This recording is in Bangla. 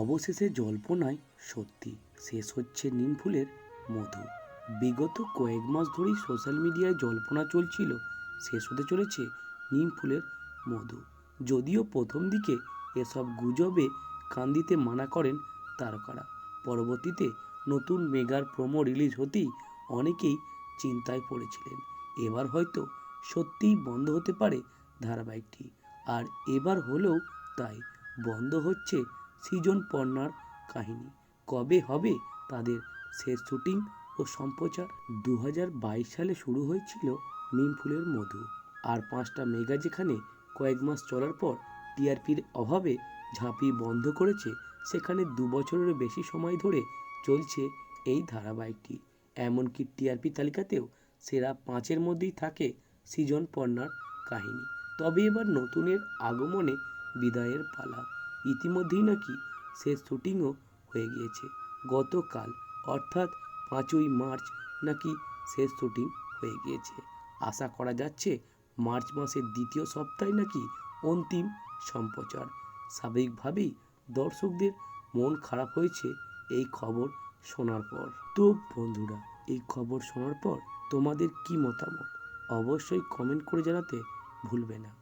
অবশেষে জল্পনায় সত্যি শেষ হচ্ছে নিম ফুলের মধু। বিগত কয়েক মাস ধরেই সোশ্যাল মিডিয়ায় জল্পনা চলছিল, শেষ হতে চলেছে নিম ফুলের মধু। যদিও প্রথম দিকে এসব গুজবে কান দিতে মানা করেন তারকারা। পরবর্তীতে নতুন মেগার প্রোমো রিলিজ হতেই অনেকেই চিন্তায় পড়েছিলেন, এবার হয়তো সত্যিই বন্ধ হতে পারে ধারাবাহিকটি। আর এবার হলেও তাই, বন্ধ হচ্ছে সৃজন পর্ণার কাহিনী। কবে হবে তাদের শেষ শুটিং ও সম্প্রচার? দু হাজার বাইশ সালে শুরু হয়েছিল নিম ফুলের মধু। আর পাঁচটা মেগা যেখানে কয়েক মাস চলার পর টিআরপির অভাবে ঝাঁপি বন্ধ করেছে, সেখানে দু বছরেরও বেশি সময় ধরে চলছে এই ধারাবাহিকটি। এমনকি টিআরপি তালিকাতেও সেরা পাঁচের মধ্যেই থাকে সৃজন পর্ণার কাহিনী। তবে এবার নতুনের আগমনে বিদায়ের পালা। ইতিমধ্যেই নাকি শেষ শুটিংও হয়ে গিয়েছে। গতকাল, অর্থাৎ পাঁচই মার্চ, নাকি শেষ শুটিং হয়ে গিয়েছে। আশা করা যাচ্ছে মার্চ মাসের দ্বিতীয় সপ্তাহে নাকি অন্তিম সম্প্রচার। স্বাভাবিকভাবেই দর্শকদের মন খারাপ হয়েছে এই খবর শোনার পর। তো বন্ধুরা, এই খবর শোনার পর তোমাদের কি মতামত? অবশ্যই কমেন্ট করে জানাতে ভুলবে না।